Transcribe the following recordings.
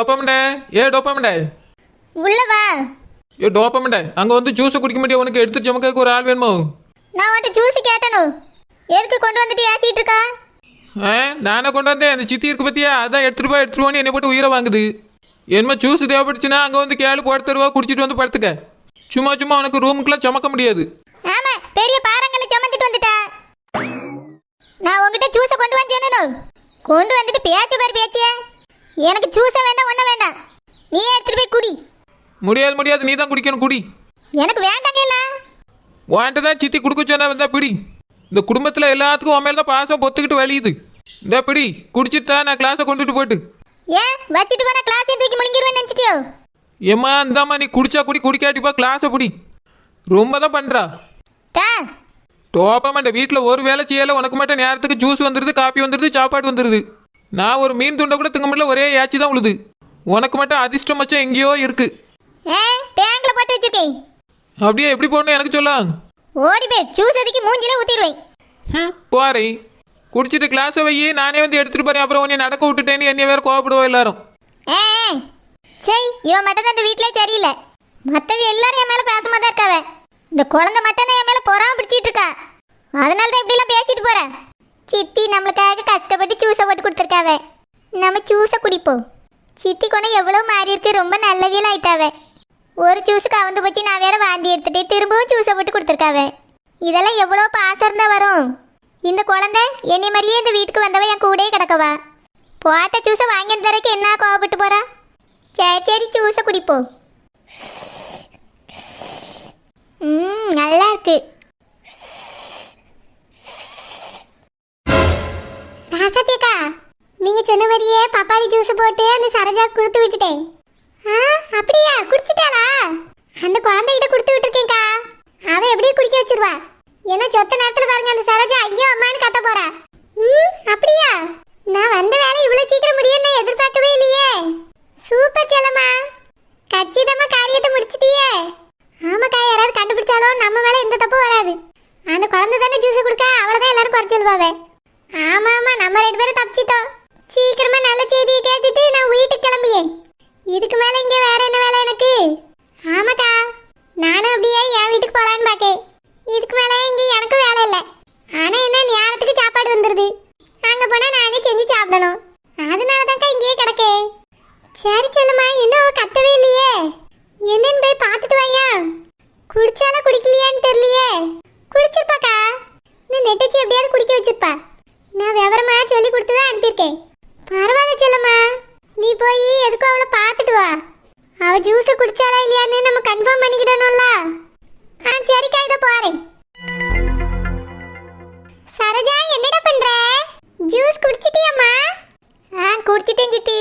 டோப்பமண்டே ஏ டோப்பமண்டே உள்ள வா. ஏ டோப்பமண்டே அங்கே வந்து ஜூஸை குடிக்க முடியும் உனக்கு எடுத்து சுமக்க ஒரு ஆள் வேணுமோ? நான் உன்ட்ட ஜூஸ் கேட்டனு எதுக்கு கொண்டு வந்துட்டு ஏசிட்டு இருக்கா? ஆ நானே கொண்டு வந்தேன். அந்த சித்தி இருக்கு பத்தியா? அதான் எடுத்துட்டு போய் எடுத்துட்டு போன்னு என்னை போட்டு உயிரை வாங்குது. என்னமோ ஜூஸ் தேவைப்பட்டுச்சுன்னா அங்கே வந்து கேளு போட்டு தருவா குடிச்சிட்டு வந்து படுத்துக்க. சும்மா சும்மா உனக்கு ரூமுக்குலாம் சுமக்க முடியாது. ஆமா பெரிய பாறங்களை சுமந்துட்டு வந்துட்டா. நான் உன்கிட்ட ஜூஸை கொண்டு வந்து கொண்டு வந்துட்டு பேச்சு பாரு பேச்சிய. எனக்கு ஜூஸை வேண்டாம் ஒன்றும் வேண்டாம். நீ எடுத்துட்டு போய் குடி. முடியாது முடியாது நீ தான் குடிக்கணும் குடி. எனக்கு வேண்டாங்க இல்ல. உன்கிட்ட தான் சித்தி கொடுக்க சொன்னா வந்தா பிடி. இந்த குடும்பத்தில் எல்லாத்துக்கும் உன் மேல தான் பாசம் பொத்துக்கிட்டு வலியுது. இந்த பிடி குடிச்சிட்டு தான் நான் கிளாஸை கொண்டுட்டு போயிட்டு ஏன் வச்சுட்டு போன கிளாஸ் தூக்கி முழுங்கிருவேன் நினைச்சிட்டியோ? ஏம்மா இந்தாம்மா நீ குடிச்சா குடி குடிக்காட்டிப்பா கிளாஸை பிடி. ரொம்ப தான் பண்ணுறா டோப்பா மாட்டேன் வீட்டில் ஒரு வேலை செய்யலை உனக்கு மட்டும் நேரத்துக்கு ஜூஸ் வந்துடுது காப்பி வந்துடுது சாப்பாடு வந்துடுது நான் ஒரு மீன் துண்டை கூட திங்க முடியல ஒரே ஏச்சி தான் உழுது. உனக்கு மட்டும் அதிர்ஷ்டம் மச்சம் எங்கேயோ இருக்கு. ஏ டேங்க்ல போட்டு வச்சிருக்கேன். அப்படியே எப்படி போடணும் எனக்கு சொல்லலாம் ஓடி போய் ஜூஸ் ஒதுக்கி மூஞ்சில ஊத்திடுவேன். ம் போறேன். குடிச்சிட்டு கிளாஸை வை நானே வந்து எடுத்துட்டு போறேன். அப்புறம் உன்னை நடக்க விட்டுட்டேன்னு என்னைய வேற கோவப்படுவோம் எல்லாரும். ஏ சரி இவன் மட்டும் தான் இந்த வீட்டிலே சரியில்லை. மற்றவ எல்லாரும் என் மேலே பேசாம தான் இருக்காவ. இந்த குழந்தை மட்டும் தான் என் மேலே பொறாம பிடிச்சிட்டு இருக்கா. அதனால தான் இப்படிலாம் பேசிட்டு போறேன். சித்தி நம்மளுக்காக கஷ்டப்பட்டு ஜூஸை போட்டு கொடுத்துருக்காவ. நம்ம ஜூஸை குடிப்போம். சித்தி கொண்டு எவ்வளோ மாறி இருக்கு ரொம்ப நல்லவியல் ஆயிட்டாவ. ஒரு ஜூஸுக்கு அவந்து போச்சு நான் வேற வாந்தி எடுத்துட்டு திரும்பவும் ஜூஸை போட்டு கொடுத்துருக்காவ. இதெல்லாம் எவ்வளோ பாசம் இருந்தால் வரும்? இந்த குழந்தை என்னை மாதிரியே இந்த வீட்டுக்கு வந்தவ என் கூடயே கிடக்கவா? போட்ட ஜூஸை வாங்கிட்டு தரக்கு என்ன கோவப்பட்டு போறா? சரி சரி ஜூஸை குடிப்போம். ம் நல்லா இருக்குது ராசத்தியக்கா நீங்கள் சொன்ன மாதிரியே பப்பாளி ஜூஸ் போட்டு அந்த சரோஜா கொடுத்து விட்டுட்டேன். ஆ அப்படியா? குடிச்சிட்டாளா? அந்த குழந்தைகிட்ட கொடுத்து விட்டுருக்கேன்க்கா. அவ எப்படியும் குடிக்க வச்சிருவா. ஏன்னா சொத்த நேரத்தில் பாருங்க அந்த சரோஜா ஐயோ அம்மான்னு கத்த போறா. ம் அப்படியா? நான் வந்த வேலை இவ்வளோ சீக்கிரம் முடியும் நான் எதிர்பார்க்கவே இல்லையே. சூப்பர் செல்லம்மா. கச்சிதமா காரியத்தை முடிச்சிட்டியே. ஆமாக்கா யாராவது கண்டுபிடிச்சாலும் நம்ம வேலை எந்த தப்பும் வராது. அந்த குழந்தை தானே ஜூஸ் கொடுக்க அவ்வளோதான் எல்லாரும் குறைச்சி சொல்லுவாவே ஆமா ஆமா நம்ம ரெண்டு பேரும் தப்பிச்சிட்டோம் சீக்கிரமா நல்ல செய்தியை கேட்டுட்டு நான் வீட்டுக்கு கிளம்பியேன் இதுக்கு மேல இங்க வேற என்ன வேலை எனக்கு ஆமாக்கா நானும் அப்படியே என் வீட்டுக்கு போலான்னு பாக்கேன் இதுக்கு மேல இங்க எனக்கு வேலை இல்லை ஆனா என்ன நேரத்துக்கு சாப்பாடு வந்துருது அங்க போனா நானே செஞ்சு சாப்பிடணும் அதனால தான்க்கா இங்கேயே கிடக்கேன் சரி செல்லுமா என்ன அவ கத்தவே இல்லையே என்னன்னு போய் பார்த்துட்டு வாயா குடிச்சாலா குடிக்கலையான்னு தெரியலையே குடிச்சிருப்பாக்கா இந்த நெட்டச்சி எப்படியாவது குடிக்க வச்சிருப்பா நான் விவரமா சொல்லி கொடுத்து தான் அனுப்பியிருக்கேன் பரவாயில்ல செல்லம்மா நீ போய் எதுக்கும் அவளை பார்த்துட்டு வா அவ ஜூஸ் குடிச்சாலா இல்லையான்னு நம்ம கன்ஃபார்ம் பண்ணிக்கிடணும்ல. ஆ சரிக்கா இதை போறேன். சரோஜா என்னடா பண்ற? ஜூஸ் குடிச்சிட்டியம்மா? ஆ குடிச்சிட்டேன் சித்தி.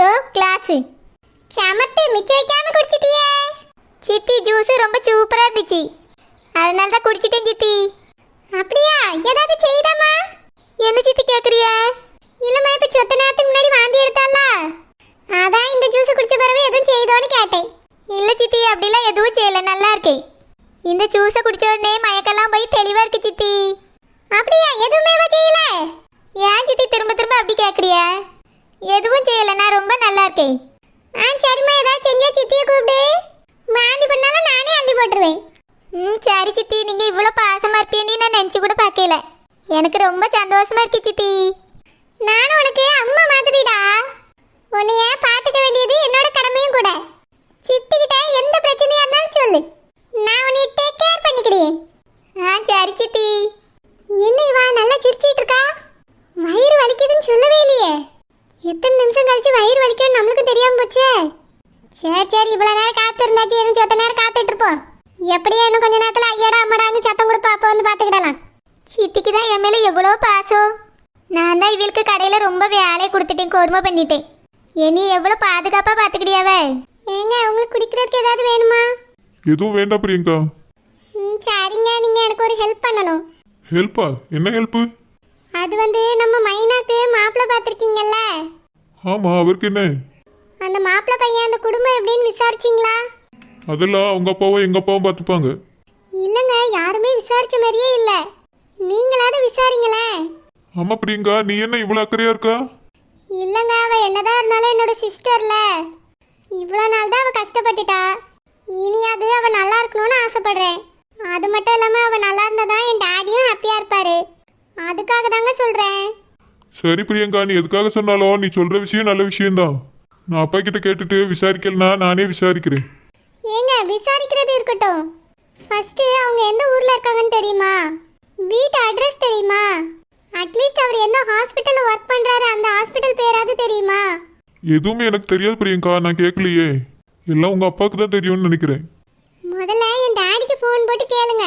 தோ கிளாஸ் சமத்து மிச்ச வைக்காம குடிச்சிட்டியே. சித்தி ஜூஸ் ரொம்ப சூப்பரா இருந்துச்சு. அதனால தான் குடிச்சிட்டேன் சித்தி. அப்படியா? ஏதாவது செய்தாமா என்ன சித்தி கேக்குறிய? இல்லம்மா இப்ப சொத்த நேரத்துக்கு முன்னாடி வாந்தி எடுத்தால அதான் இந்த ஜூஸ் குடிச்ச பிறகு எதுவும் செய்தோன்னு கேட்டேன். இல்லை சித்தி அப்படிலாம் எதுவும் செய்யல. நல்லா இருக்கு. இந்த ஜூஸை குடிச்ச உடனே மயக்கெல்லாம் போய் தெளிவாக இருக்கு சித்தி. அப்படியா? எதுவுமே செய்யல? ஏன் சித்தி திரும்ப திரும்ப அப்படி கேட்குறிய எதுவும் செய்யல நான் ரொம்ப நல்லா இருக்கேன் ஆ சரிம்மா ஏதாவது செஞ்சா சித்தியை கூப்பிடு. மாந்தி பண்ணாலும் நானே அள்ளி போட்டுருவேன். ம் சரி சித்தி. நீங்கள் இவ்வளோ பாசமாக இருப்பீன்னு நான் நினச்சி கூட பார்க்கல. எனக்கு ரொம்ப சந்தோஷமா இருக்கு சித்தி. நானும் உனக்கு அம்மா மாதிரிடா. உன்னைய பார்த்துக்க வேண்டியது என்னோட கடமையும் கூட. சித்திக்கிட்ட எந்த பிரச்சனையா இருந்தாலும் சொல்லு. நான் உன்னை டேக் கேர் பண்ணிக்கிறேன். ஆ சரி சித்தி. என்ன இவா நல்லா சிரிச்சிட்டு இருக்கா? வயிறு வலிக்குதுன்னு சொல்லவே இல்லையே. எத்தனை நிமிஷம் கழிச்சு வயிறு வலிக்கும்னு நம்மளுக்கு தெரியாம போச்சே. சரி சரி இவ்வளோ நேரம் காத்திருந்தாச்சு இன்னும் சொத்த நேரம் காத்துட்டு இருப்போம். எப்படியும் இன்னும் கொஞ்ச நேரத்தில் ஐயாடா அம்மாடான்னு சத்தம் கொடுப்பா அப்போ வந்து பார்த்துக்கிடலாம். சித்திக்கு தான் என் மேலே எவ்வளோ பாசம். நான் தான் இவளுக்கு கடையில் ரொம்ப வேலையை கொடுத்துட்டேன் கொடுமை பண்ணிட்டேன். இனி எவ்வளோ பாதுகாப்பா பாத்துக்கிடியாவே ஏங்க உங்களுக்கு குடிக்கிறதுக்கு ஏதாவது வேணுமா? எதுவும் வேண்டாம் பிரியங்கா. ம் சரிங்க நீங்க எனக்கு ஒரு ஹெல்ப் பண்ணணும். ஹெல்ப்பா என்ன ஹெல்ப்பு அது வந்து நம்ம மைனாக்கு மாப்பிள்ளை பார்த்துருக்கீங்கல்ல? ஆமா அவருக்கு என்ன? அந்த மாப்பிள்ளை பையன் அந்த குடும்பம் எப்படின்னு விசாரிச்சிங்களா? அதெல்லாம் அவங்க அப்பாவும் எங்க அப்பாவும் பார்த்துப்பாங்க. இல்லைங்க யாருமே விசாரிச்ச மாதிரியே இல்லை. நீங்களாவது விசாரிங்களேன். ஆமா பிரியங்கா நீ என்ன இவ்வளவு அக்கறையா இருக்கா? இல்லைங்க அவ என்னதான் இருந்தாலும் என்னோட சிஸ்டர்ல இவ்வளோ நாள் தான் அவ கஷ்டப்பட்டுட்டா. இனியாவது அவ நல்லா இருக்கணும்னு ஆசைப்படுறேன். அது மட்டும் இல்லாமல் அவ நல்லா இருந்தா தான் என் டாடியும் ஹாப்பியாக இருப்பாரு. அதுக்காக தாங்க சொல்கிறேன் சரி பிரியங்கா நீ எதுக்காக சொன்னாலும் நீ சொல்ற விஷயம் நல்ல விஷயம்தான். நான் அப்பா கிட்ட கேட்டுட்டு விசாரிக்கலனா நானே விசாரிக்கிறேன். ஏங்க விசாரிக்கிறது இருக்கட்டும். ஃபர்ஸ்ட் அவங்க எந்த ஊர்ல இருக்காங்கன்னு தெரியுமா? வீட்டு அட்ரஸ் தெரியுமா? அட்லீஸ்ட் அவர் எந்த ஹாஸ்பிட்டல்ல ஒர்க் பண்றாரு அந்த ஹாஸ்பிட்டல் பேராவது தெரியுமா? எதுவுமே எனக்கு தெரியாது பிரியங்கா நான் கேட்கலையே. எல்லாம் உங்க அப்பாவுக்கு தான் தெரியும்னு நினைக்கிறேன். முதல்ல என் டாடிக்கு ஃபோன் போட்டு கேளுங்க.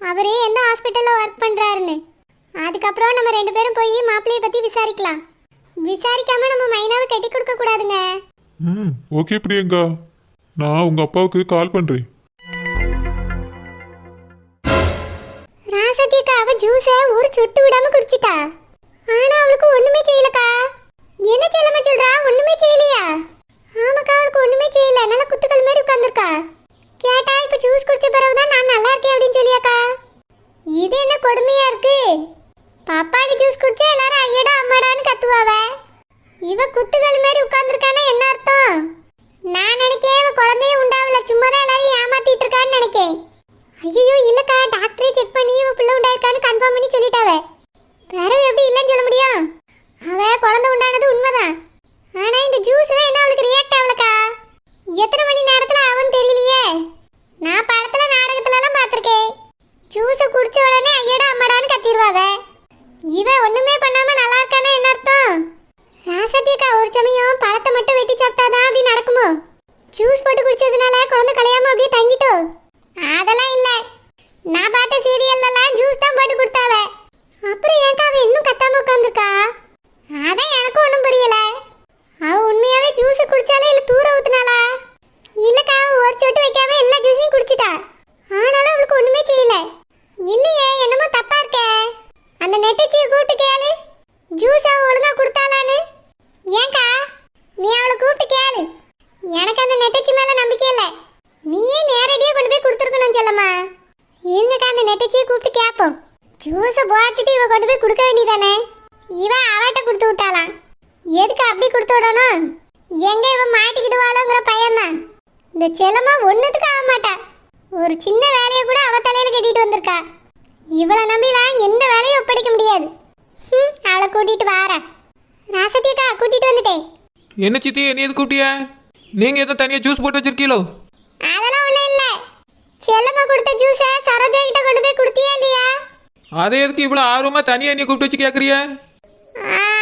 அவரு எந்த ஹாஸ்பிட்டல்ல ஒர்க் பண்றாருன்னு. அதுக்கப்புறம் நம்ம ரெண்டு பேரும் போய் மாப்பிள்ளைய பத்தி விசாரிக்கலாம். விசாரிக்காம நம்ம மைனாவை கட்டி கொடுக்க கூடாதுங்க. ம் ஓகே பிரியங்கா. நான் உங்க அப்பாவுக்கு கால் பண்றேன். ஒரு சொட்டு விடாம குடிச்சிட்டா? ஆனா அவளுக்கு ஒண்ணுமே செய்யலக்கா. என்ன செல்லமா சொல்றா? ஒண்ணுமே செய்யலையா? ஆமாக்கா அவளுக்கு ஒண்ணுமே செய்யல. நல்ல குத்துக்கள் மாதிரி உட்காந்துருக்கா கேட்டா இப்ப ஜூஸ் குடிச்ச பிறகுதான் நான் நல்லா இருக்கேன் அப்படின்னு சொல்லியாக்கா. இது என்ன கொடுமையா இருக்கு? பாப்பாக்கு ஜூஸ் குடிச்சா எல்லாரும் ஐயடா அம்மாடான்னு கத்துவாவ. இவ குத்துக்கள் மாதிரி உட்கார்ந்திருக்கானா என்ன அர்த்தம்? நான் நினைக்கேன் இவ குழந்தைய உண்டாவல. சும்மா தான் எல்லாரும் ஏமாத்திட்டு இருக்கான்னு நினைக்கேன். ஐயோ இல்லக்கா டாக்டரே செக் பண்ணி இவன் பிள்ளை உண்டாயிருக்கான்னு கன்ஃபார்ம் பண்ணி சொல்லிட்டாவே. வேற எப்படி இல்லைன்னு சொல்ல முடியும்? அவ குழந்தை உண்டானது உண்மைதான் ஆனா இந்த ஜூஸ் தான் என்ன அவளுக்கு ரியாக்ட் ஆகலக்கா எத்தனை மணி நேரத்துல ஆகும்னு தெரியலையே நான் படத்துல நாடகத்துல எல்லாம் பார்த்திருக்கேன் ஜூஸை குடிச்ச உடனே ஐயடா அம்மாடான்னு கத்திடுவாவ இவ ஒண்ணுமே பண்ணாம நல்லா இருக்கானா என்ன அர்த்தம் ராசத்தியக்கா ஒரு சமயம் பழத்தை மட்டும் வெட்டி சாப்பிட்டாதான் அப்படி நடக்குமோ ஜூஸ் போட்டு குடிச்சதுனால குழந்தை கலையாம அப்படியே தங்கிட்டோ அதெல்லாம் இல்ல நான் பார்த்த சீரியல்லாம் ஜூஸ் தான் போட்டு கொடுத்தாவ அப்புறம் ஏன்க்கா அவ இன்னும் கத்தாம உட்காந்துருக்கா அதான் எனக்கும் ஒன்றும் புரியல அவ உண்மையாவே ஜூஸ் குடிச்சாலே இல்ல தூர ஊத்துனாளா இல்லக்கா அவ ஒரு சொட்டு வைக்காம எல்லா ஜூஸையும் குடிச்சிட்டா ஆனாலும் அவளுக்கு ஒண்ணுமே செய்யல இல்லையே என்னமோ தப்பா இருக்கே அந்த நெட்டச்சியை கூப்பிட்டு கேளு ஜூஸ் அவ ஒழுங்கா கொடுத்தாளான்னு ஏன்க்கா நீ அவளை கூப்பிட்டு கேளு எனக்கு அந்த நெட்டச்சி மேல நம்பிக்கை இல்லை நீயே நேரடியாக கொண்டு போய் கொடுத்துருக்கணும் செல்லம்மா இருங்கக்கா அந்த நெட்டச்சியை கூப்பிட்டு கேட்போம் ஜூஸை போட்டுட்டு இவ கொண்டு போய் கொடுக்க வேண்டியதானே இவ அவட்ட கொடுத்து விட்டாளாம் எதுக்கு அப்படி கொடுத்து விடணும் எங்க இவ மாட்டிக்கிடுவாளோங்கிற பயம்தான் இந்த செல்லம்மா ஒன்றுத்துக்கு ஆக மாட்டா. ஒரு சின்ன வேலையை கூட அவ தலையில கட்டிட்டு வந்திருக்கா. இவளை நம்பிலாம் எந்த வேலையும் ஒப்படைக்க முடியாது. அவளை கூட்டிட்டு வாரா. ராசத்தியக்கா கூட்டிட்டு வந்துட்டேன். என்ன சித்தி என்ன எது கூப்பிட்டிய? நீங்கள் எதுவும் தனியாக ஜூஸ் போட்டு வச்சிருக்கீங்களோ அதெல்லாம் ஒண்ணும் இல்ல. செல்லம்மா கொடுத்த ஜூஸை சரோஜா கிட்ட கொண்டு போய் கொடுத்தியா இல்லையா? அதே எதுக்கு இவ்வளோ ஆர்வமாக தனியாக என்னைய கூப்பிட்டு வச்சு கேட்குறிய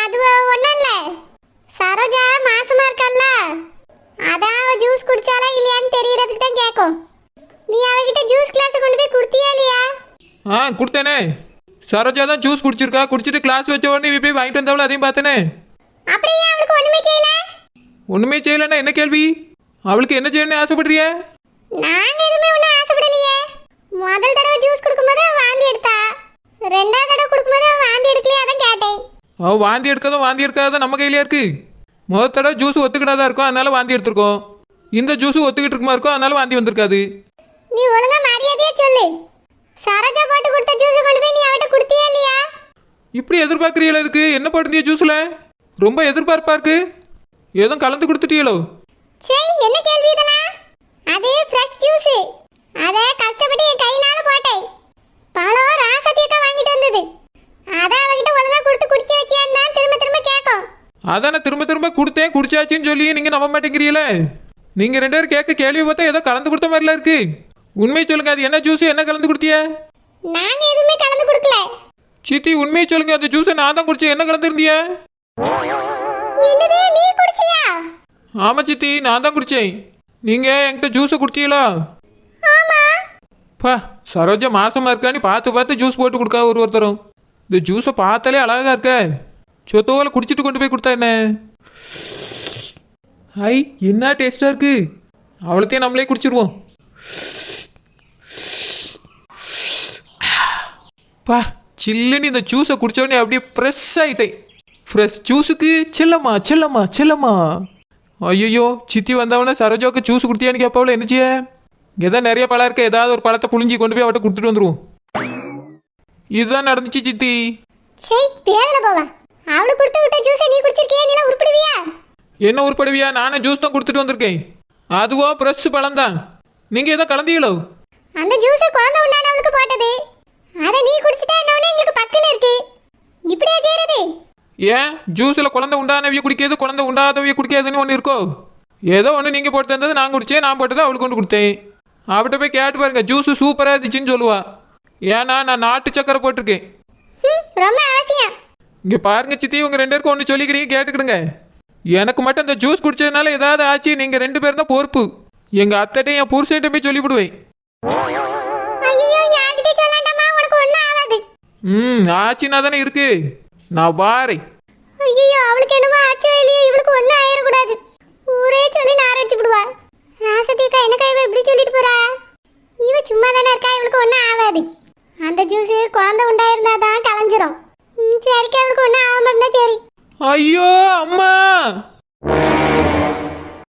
அது ஒண்ணும் இல்ல. சரோஜா மாசமா இருக்கல்ல அதான் அவ ஜூஸ் குடிச்சாலா இல்லையான்னு தெரியறதுக்கு தான் கேட்கும் நீ அவகிட்ட ஜூஸ் கிளாஸ் கொண்டு போய் கொடுத்தியா இல்லையா? ஆ கொடுத்தேனே. சரோஜா தான் ஜூஸ் குடிச்சிருக்கா. குடிச்சிட்டு கிளாஸ் வச்ச உடனே இவ போய் வாங்கிட்டு வந்தவள அதையும் பார்த்தனே. அப்புறம் ஏன் அவளுக்கு ஒண்ணுமே செய்யல? ஒன்றுமே செய்யலைன்னா என்ன கேள்வி? அவளுக்கு என்ன செய்யணும்னு ஆசைப்படுறிய? நாங்க எதுவுமே ஒன்றும் ஆசைப்படலையே. முதல் தடவை ஜூஸ் கொடுக்கும்போது அவ வாந்தி எடுத்தா. ரெண்டாவது தடவை கொடுக்கும்போது அவ வாந்தி எடுக்கலையே அதான் கேட்டேன். அவள் வாந்தி எடுக்காதும் வாந்தி எடுக்காத நம்ம கையிலே இருக்கு? முதல் தடவை ஜூஸ் ஒத்துக்கிட்டாதான் இருக்கும் அதனால வாந்தி எடுத்திருக்கோம். இந்த ஜூஸ் ஒத்துக்கிட்டு இருக்குமா இருக்கும் அதனால வாந்தி வந்திருக்காது. நீ ஒழுங்கா மரியாதையா சொல்லு. சரோஜா போட்டு கொடுத்த ஜூஸ் கொண்டு போய் நீ அவட்ட கொடுத்தியா இல்லையா? இப்படி எதிர்பார்க்குறீங்களா இதுக்கு என்ன போட்டிருந்தீங்க ஜூஸில் ரொம்ப எதிர்பார்ப்பா இருக்கு. எதுவும் கலந்து கொடுத்துட்டீங்களோ? சே என்ன கேள்வி இதெல்லாம்? அது ஃப்ரெஷ் ஜூஸ் அத கஷ்டப்பட்டு என் கையினால போட்டேன். பழம் ராசத்தியக்கா வாங்கிட்டு வந்தது. அத அவகிட்ட ஒழுங்கா கொடுத்து குடிக்க வச்சியான்னு தான் திரும்ப திரும்ப கேட்கும் அதானே திரும்ப திரும்ப கொடுத்தேன் குடிச்சாச்சுன்னு சொல்லி நீங்கள் நம்ப மாட்டேங்கிறீங்களே? நீங்கள் ரெண்டு பேரும் கேட்க கேள்வி பார்த்தா ஏதோ கலந்து கொடுத்த மாதிரிலாம் இருக்கு. உண்மையை சொல்லுங்க அது என்ன ஜூஸ் என்ன கலந்து கொடுத்திய? நாங்க எதுவுமே கலந்து கொடுக்கல. சித்தி உண்மையை சொல்லுங்க அந்த ஜூஸை நான் தான் குடிச்சேன் என்ன கலந்துருந்திய? என்னது நீ குடிச்சியா? ஆமாம் சித்தி நான் தான் குடித்தேன் நீங்கள் என்கிட்ட ஜூஸை குடிச்சீங்களா? ஆமா. பா சரோஜா மாசமா இருக்கான்னு பார்த்து பார்த்து ஜூஸ் போட்டு கொடுக்கா ஒரு ஒருத்தரும். இந்த ஜூஸை பார்த்தாலே அழகா இருக்க. சொத்தோவில் குடிச்சிட்டு கொண்டு போய் கொடுத்தா என்ன? ஐ என்ன டேஸ்டாக இருக்கு? அவ்வளோத்தையும் நம்மளே குடிச்சிருவோம். பா சில்லுன்னு இந்த ஜூஸை குடித்தோடனே அப்படியே ஃப்ரெஷ் ஆகிட்டேன் ஃப்ரெஷ் ஜூஸுக்கு செல்லம்மா செல்லம்மா செல்லம்மா. ஐயோ சித்தி வந்தவனே சரோஜாவுக்கு ஜூஸ் கொடுத்தியான்னு கேட்பாவில் என்ன ஏதோ நிறைய பழம் இருக்க ஏதாவது ஒரு பழத்தை புழிஞ்சி கொண்டு போய் அவட்ட கொடுத்துட்டு வந்துடுவோம் இதுதான் நடந்துச்சு சித்தி. சரி பேரில் போவேன் அவளுக்கு கொடுத்து விட்ட ஜூஸை நீ குடிச்சிருக்கியா? நீ உருப்பிடுவியா? என்ன உருப்படுவியா? நானே ஜூஸ் தான் கொடுத்துட்டு வந்திருக்கேன். அதுவோ ஃப்ரெஷ் பழம் தான். நீங்கள் ஏதோ கலந்தீங்களோ? அந்த ஜூஸை குழந்தை உண்டானவளுக்கு போட்டது. அதை நீ குடிச்சிட்டா என்னன்னு எங்களுக்கு பக்குன்னு இருக்கு. இப்படியா செய்யறது? ஏன்? ஜூஸில் குழந்தை உண்டானவிய குடிக்காது குழந்தை உண்டாதவிய குடிக்காதுன்னு ஒன்று இருக்கோ? ஏதோ ஒன்று நீங்கள் போட்டு தந்தது நான் குடித்தேன் நான் போட்டதை அவளுக்கு கொண்டு கொடுத்தேன். அவட்ட போய் கேட்டு பாருங்க ஜூஸு சூப்பராக இருந்துச்சுன்னு சொல்லுவா. ஏன்னா நான் நாட்டு சக்கரை போட்டிருக்கேன். ரொம்ப அவசியம். இங்கே பாருங்க சித்தி உங்கள் ரெண்டு பேருக்கும் ஒன்று சொல்லிக்கிறீங்க கேட்டுக்கிடுங்க. எனக்கு மட்டும் இந்த ஜூஸ் குடிச்சதுனால ஏதாவது ஆச்சு நீங்கள் ரெண்டு பேரும் தான் பொறுப்பு. எங்கள் அத்தைட்டையும் என் புருஷன்கிட்ட போய் சொல்லிவிடுவேன். ம் ஆச்சுன்னா தானே இருக்கு. நான் வாரேன். ஐயோ அவளுக்கு என்னமோ ஆச்சோ இல்லையோ இவளுக்கு ஒன்றும் ஆயிடக்கூடாது ஊரே சொல்லி நாரடிச்சு விடுவா. ராசத்தியக்கா என்ன கைவ இப்படி சொல்லிட்டு போறா? இவ சும்மா தானே இருக்கா இவளுக்கு ஒன்றும் ஆகாது. அந்த ஜூஸ் குழந்தை உண்டாயிருந்தா தான் கலைஞ்சிரும். சரிக்கா அவளுக்கு ஒன்றும் ஆக இருந்தா சரி. ஐயோ அம்மா!